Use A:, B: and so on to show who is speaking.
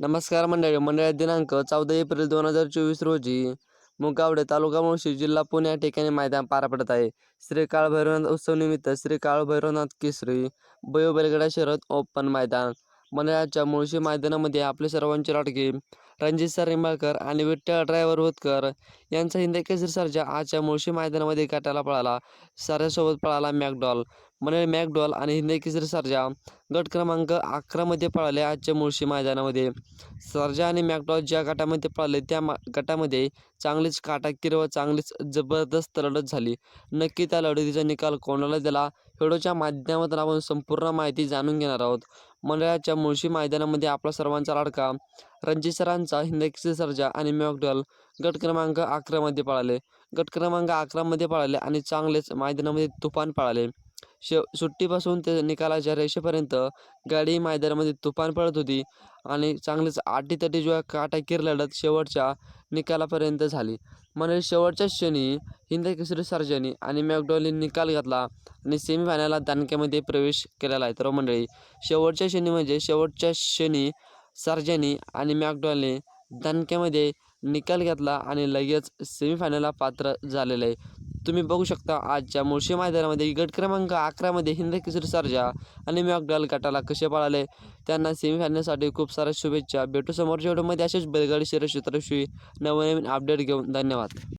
A: नमस्कार मंडळी मंडळात दिनांक चौदा एप्रिल दोन हजार चोवीस रोजी मुगावडे तालुका मुळशी जिल्हा पुणे या ठिकाणी मैदान पार पडत आहे. श्री काळभैरवनाथ उत्सवनिमित्त श्री काळभैरवनाथ केसरी बयो बैलगाडा शर्यत ओपन मैदान. मंडळाच्या मुळशी मैदानामध्ये आपले सर्वांचे लाटके रणजित सर निंबाळकर आणि विठ्ठल ड्रायव्हर होतकर यांचा हिंदी केसरी सर्जा आजच्या मुळशी मैदानामध्ये गटाला पळाला. साऱ्यासोबत पळाला मॅकडॉल. मंडळी मॅकडॉल आणि हिंदी किसर सरजा गट क्रमांक अकरामध्ये पळाले आजच्या मुळशी मैदानामध्ये. सरजा आणि मॅकडॉल ज्या गटामध्ये पळाले त्या मा गटामध्ये चांगलीच काटाकीर व चांगलीच जबरदस्त लढत झाली. नक्की त्या लढतीचा निकाल कोणाला दिला व्हिडिओच्या माध्यमातून आपण संपूर्ण माहिती जाणून घेणार आहोत. मंडळाच्या मुळशी मैदानामध्ये आपला सर्वांचा लाडका रणजित सरांचा हिंदकी सरजा आणि मॅकडॉल गट क्रमांक अकरामध्ये पळाले. गट क्रमांक अकरामध्ये पळाले आणि चांगलेच मैदानामध्ये तुफान पळाले. शेव सुट्टीपासून ते निकालाच्या रेषेपर्यंत गाडी मैदानामध्ये तुफान पळत होती आणि चांगलीच आटीतटी जेव्हा काटाकीर लढत शेवटच्या निकालापर्यंत झाली. म्हणजे शेवटच्या क्षणी हिंद केसरी सर्जनी आणि मॅकडॉलने निकाल घातला आणि सेमीफायनलला दानक्यामध्ये प्रवेश केलेला आहे. तर मंडळी शेवटच्या क्षणी म्हणजे शेवटच्या क्षणी सर्जनी आणि मॅकडॉलने दानक्यामध्ये निकाल घेतला आणि लगेच सेमीफायनलला पात्र झालेलं. आहे तुम्ही बघू शकता आजच्या मुळशी मैदानामध्ये गट क्रमांक अकरामध्ये हिंद किशोर सर्जा आणि मॅकडॉल गटाला कसे पळाले? त्यांना सेमीफायनलसाठी खूप साऱ्या शुभेच्छा. भेटू समोरच्या व्हिडिओमध्ये असेच बैलगाडी शर्यत नवनवीन अपडेट घेऊन. धन्यवाद.